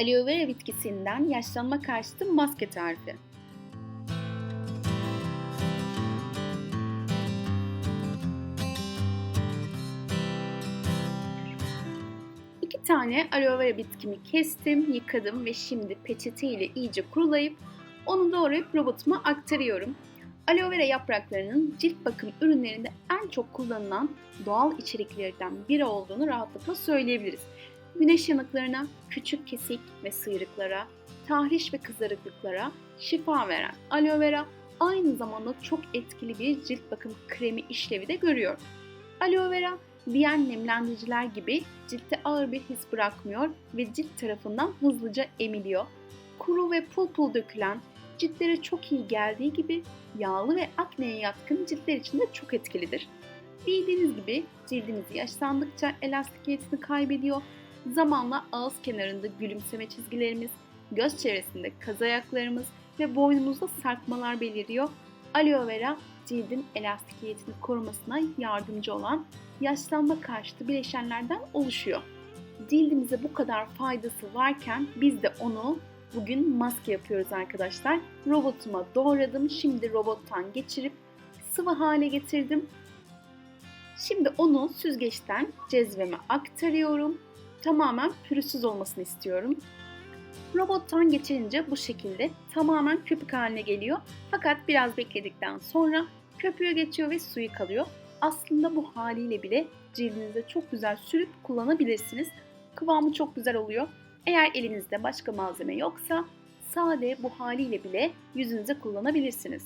Aloe vera bitkisinden yaşlanma karşıtı maske tarifi. İki tane aloe vera bitkimi kestim, yıkadım ve şimdi peçete ile iyice kurulayıp onu doğrayıp robotuma aktarıyorum. Aloe vera yapraklarının cilt bakım ürünlerinde en çok kullanılan doğal içeriklerden biri olduğunu rahatlıkla söyleyebiliriz. Güneş yanıklarına, küçük kesik ve sıyrıklara, tahriş ve kızarıklıklara şifa veren aloe vera aynı zamanda çok etkili bir cilt bakım kremi işlevi de görüyor. Aloe vera diğer nemlendiriciler gibi ciltte ağır bir his bırakmıyor ve cilt tarafından hızlıca emiliyor. Kuru ve pul pul dökülen, ciltlere çok iyi geldiği gibi yağlı ve akneye yatkın ciltler için de çok etkilidir. Bildiğiniz gibi cildimiz yaşlandıkça elastikiyetini kaybediyor. Zamanla ağız kenarında gülümseme çizgilerimiz, göz çevresinde kaz ayaklarımız ve boynumuzda sarkmalar beliriyor. Aloe vera cildin elastikiyetini korumasına yardımcı olan yaşlanma karşıtı bileşenlerden oluşuyor. Cildimize bu kadar faydası varken biz de onu bugün maske yapıyoruz arkadaşlar. Robotuma doğradım. Şimdi robottan geçirip sıvı hale getirdim. Şimdi onu süzgeçten cezveme aktarıyorum. Tamamen pürüzsüz olmasını istiyorum. Robottan geçirince bu şekilde tamamen köpük haline geliyor. Fakat biraz bekledikten sonra köpüğe geçiyor ve suyu kalıyor. Aslında bu haliyle bile cildinize çok güzel sürüp kullanabilirsiniz. Kıvamı çok güzel oluyor. Eğer elinizde başka malzeme yoksa sade bu haliyle bile yüzünüze kullanabilirsiniz.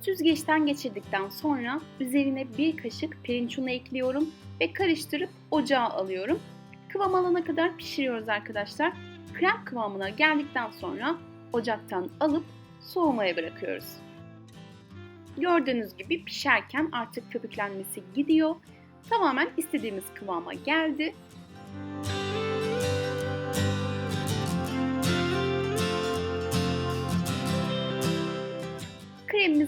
Süzgeçten geçirdikten sonra üzerine bir kaşık pirinç unu ekliyorum ve karıştırıp ocağa alıyorum. Kıvam alana kadar pişiriyoruz arkadaşlar. Krem kıvamına geldikten sonra ocaktan alıp soğumaya bırakıyoruz. Gördüğünüz gibi pişerken artık köpüklenmesi gidiyor. Tamamen istediğimiz kıvama geldi.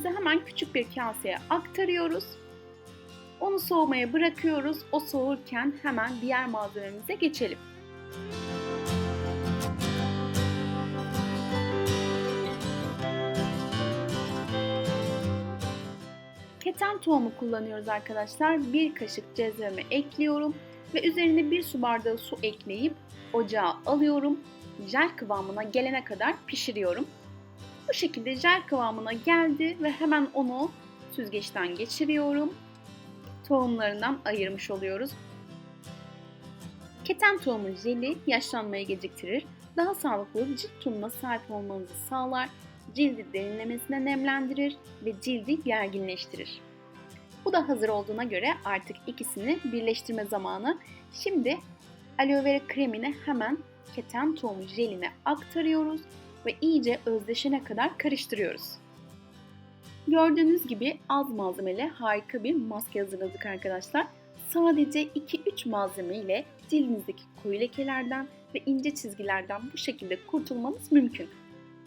Kremimizi hemen küçük bir kaseye aktarıyoruz. Onu soğumaya bırakıyoruz. O soğurken hemen diğer malzememize geçelim. Keten tohumu kullanıyoruz arkadaşlar. Bir kaşık cezveme ekliyorum ve üzerine bir su bardağı su ekleyip ocağa alıyorum. Jel kıvamına gelene kadar pişiriyorum. Bu şekilde jel kıvamına geldi ve hemen onu süzgeçten geçiriyorum. Tohumlarından ayırmış oluyoruz. Keten tohumu jeli yaşlanmayı geciktirir. Daha sağlıklı cilt tonuna sahip olmanızı sağlar. Cildi derinlemesine nemlendirir ve cildi gerginleştirir. Bu da hazır olduğuna göre artık ikisini birleştirme zamanı. Şimdi aloe vera kremini hemen keten tohumu jeline aktarıyoruz ve iyice özdeşene kadar karıştırıyoruz. Gördüğünüz gibi az malzemeli harika bir maske hazırladık arkadaşlar. Sadece 2-3 malzeme ile cildinizdeki koyu lekelerden ve ince çizgilerden bu şekilde kurtulmanız mümkün.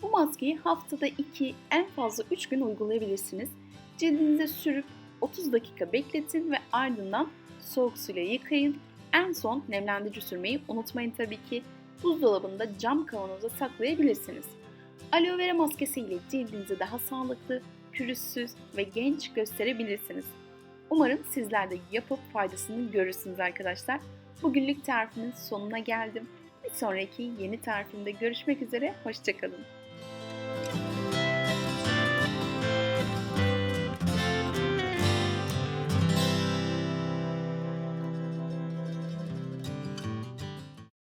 Bu maskeyi haftada 2 en fazla 3 gün uygulayabilirsiniz. Cildinize sürüp 30 dakika bekletin ve ardından soğuk suyla yıkayın. En son nemlendirici sürmeyi unutmayın tabii ki buzdolabında cam kavanoza saklayabilirsiniz. Aloe vera maskesi ile cildinizi daha sağlıklı, pürüzsüz ve genç gösterebilirsiniz. Umarım sizler de yapıp faydasını görürsünüz arkadaşlar. Bugünlük tarifimin sonuna geldim. Bir sonraki yeni tarifimde görüşmek üzere, hoşçakalın.